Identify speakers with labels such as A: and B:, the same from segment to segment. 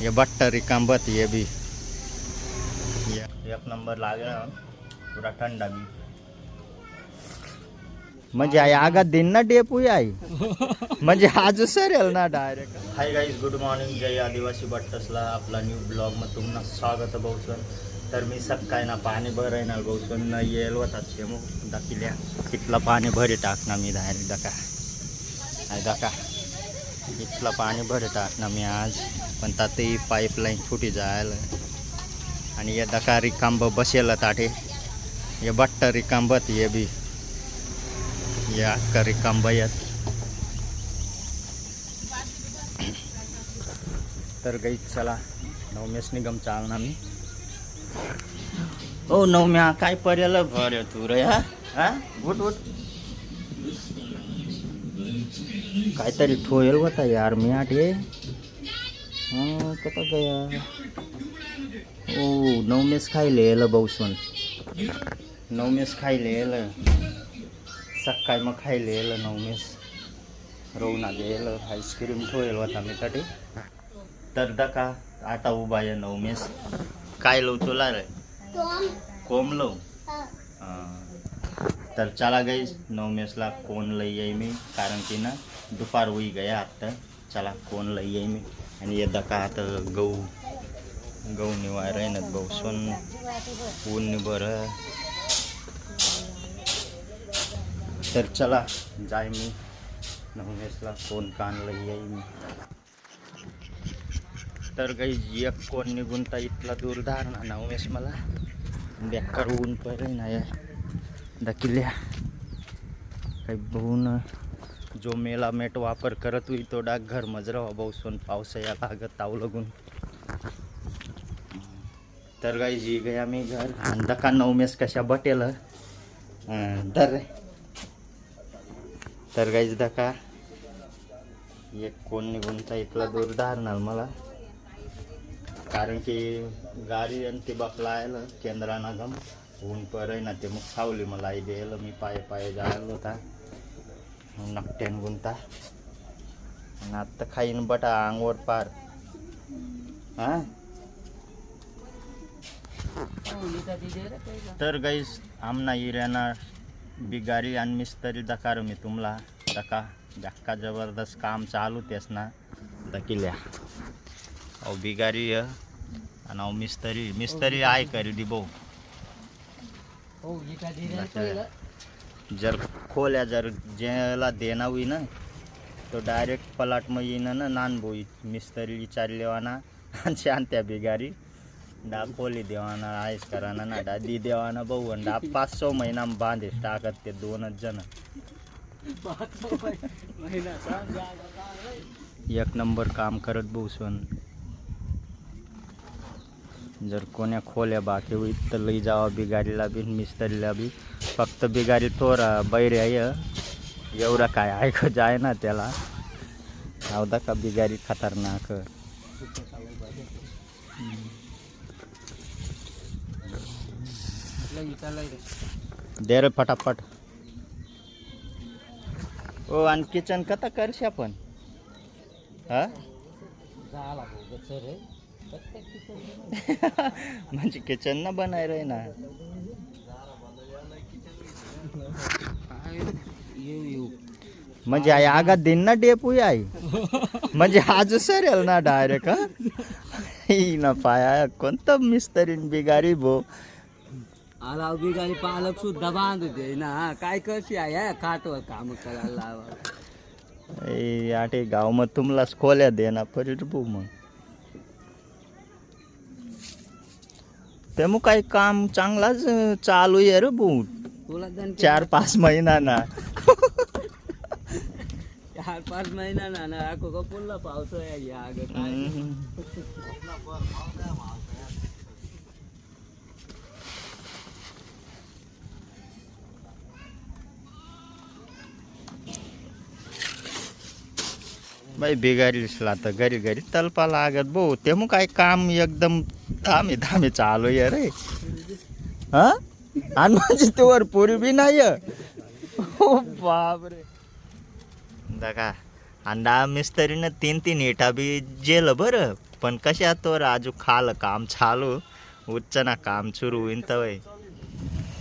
A: ये बट्टा रिकांबत ये भी। ये एक नंबर लागे पुरा ठंडा भी। म्हणजे आई आगात दिन ना डेपू आई। म्हणजे आज सरेल ना direct hi guys good morning जय आदिवासी बट्टसला आपला न्यू ब्लॉग मग तुम्हाला स्वागत बहुसन तर मी सकाळी ना पाणी भर आहे ना न येल होता शेमू दाखिल्या तिथला पाणी भरी टाकणार मी डायरेक्ट दका हाय दका इथला पाणी भरी ना मी आज. पण तातही पाईपलाईन फुटी जायला. आणि या दका रिकांब बसेल ताटे. हे बट्ट रिकांबत ये बी. या का रिकांब येत तर गई चला नवम्यास निगम चालना मी. हो नवम्या काय पर्याल भर तू रे हा? हा? उठ उठ. काहीतरी ठोयल होता यार मी आठे हा कता गया? ओ नवमेस खायले येलं बहुसून नवमेस खायले येलं. सकाळी मग खायले येलं नवमेस रवना गेलं आईस्क्रीम ठेवेल होता मी साठी तर दका आता उभा आहे नवमेस काय लव तुला रे? कोंब लव? तर चला गई नवमेसला कोण लई आहे मी कारण की ना दुपार होई गया आत्ता चला कोण लई आहे मी आणि ये दका आता गहू गहू निवार आहे ना गहू सोन ऊन निबर तर चला जाय मी। नवनेसला कोण कान लई आहे मी तर काही एक कोण निघून तर इथला दूर धारणा नवमेस मला बेकार ऊन पर ना या। दकिल्या काही बहून जो मेला मेट वापर करत होई तो डाकघर मजरा बहुसून पाऊस लागत ताव लागून तर गाई जी गया मी घर. आणि दका उमेश कशा बटेल. तर तर गाईज दका. एक कोण निघूनचा इथला दूर धारणार मला. कारण की गाडी आणि ते बकलायला केंद्राना गम. ऊन पर ना ते मग सावली मला आई द्यायला मी पाय पाय जायला होता. नकट्यान गुंता। आणि आत्ता खाईन बटा अंगवर पार. हा? तर गाईस आमना इऱ्याना बिगारी आणि मिस्तरी दकार मी तुमला. दका धक्का जबरदस्त काम चालू तेच ना. दकिल्या. अहो बिगारी आणि अहो मिस्तरी मिस्तरी आहे करी दिबो जर खोल्या जर ज्याला देना होई ना तो डायरेक्ट पलाट मग येईन ना नान बोई मिस्तरी विचारले ना आणि शांत्या बिगारी डा खोली देवाना आयस कराना ना डा दी देवाना भाऊ आणि डा पाच सहा महिना बांधेस टाकत ते दोनच जण. एक नंबर काम करत बसून जर कोण्या खोल्या बाकी होईल तर लई जावा बिगारीला बी मिस्त्रीला बी. फक्त बिगारी थोरा बैरे आहे. एवढा काय ऐकत जाय ना त्याला. आवदा का बिगारी खतरनाक. दे रे फटाफट. ओ आणि किचन कथा करशी आपण? हा? म्हणजे किचन ना बनाय रे ना. म्हणजे आई आगात दिन ना डेपू आई. म्हणजे आज सरेल ना डायरेक्ट ही? ना पाया कोणतं मिस्तरीन बिगारी भो.
B: आला बिगारी पालक सुद्धा बांधते ना. काय कशी आहे काटवर काम करायला लावा.
A: ए आटे गाव मग तुम्हालाच खोल्या दे ना मग. ते मग काही काम चांगलाच अं, चालू आहे रे भाऊ
B: तुला दण
A: चार पाच महिना ना
B: चार पाच महिना ना ना आखो का पुन्हा पावसा या अगं काय
A: हम्म. बाई बिगारीसला तर घरी घरी तलपा लागत. भाऊ ते मग काय काम एकदम धामी धामी चालू आहे रे. हा? आणि म्हणजे माझी तेवर पुरी बी नाही हो बापरे. बघा आणि दहा तीन तीन इटा बी जेल बरं. पण कशा तो आजू खाल काम चालू उच्च ना काम सुरू होईन तवय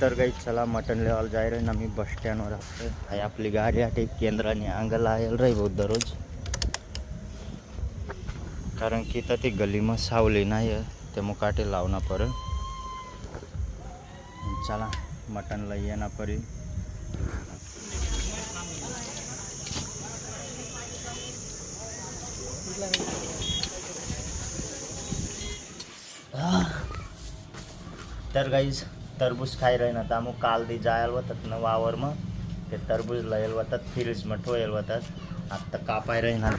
A: तर काही चला मटन लेवायला जाय रे ना मी बस स्टँडवर. असतो आपली गाडी आठ केंद्राने अंगाला येईल रे भाऊ दररोज. कारण की तर ती गली गलीમાં सावली नाही आहे. ते मुकाटे लावना पडेल चला मटनला येणं पडेल तर गाईज टरबूज खाई ना तर मग काल ती जायला होतात ना वावर मग. ते तरबूज लयल वतात फ्रीज मग ठोयल होतात आत्ता कापाय राहीना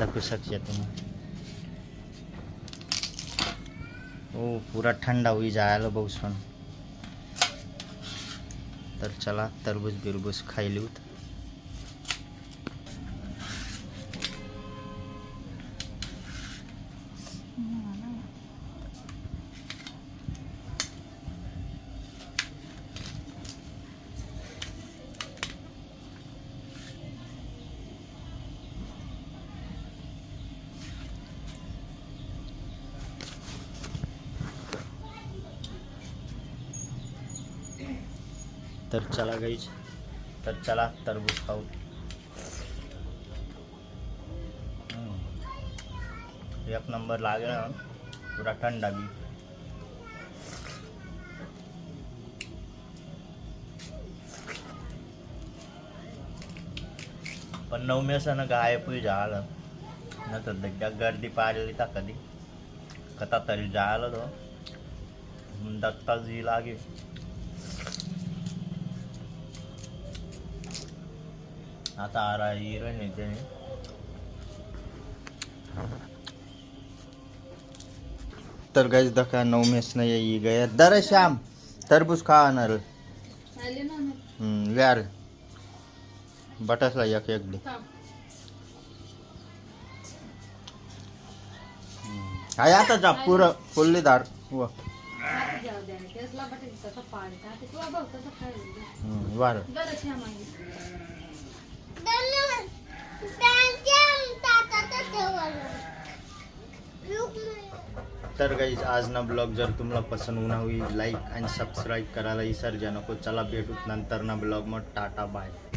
A: दाखवू पूरा ठंडा हुई जायला बहुसन तर चला तरबूज बिरबूज खाई लिहूत तर चला गाईज तर चला तरबूज खाऊ एक नंबर लागेल पूरा ठंडा भी पण नवमेसन गायब झालं नंतर तर गर्दी पाहिली तर कधी. कथा तरी जायला तो. दत्ताजी लागे आता आ रहा है हीरो नीचे में तर गाईज दखा नऊ मेस नाही येई गया दर श्याम टरबूज खा आणणार हम्म यार बटासला एक एक हाय आता जा पुरं फुल्ली दार व. वार. तर गाईज आज ना ब्लॉग जर तुम्हाला पसंत होणार होईल लाईक आणि सबस्क्राईब करायला विसरजा नको चला भेटूत नंतर ना ब्लॉग मग टाटा बाय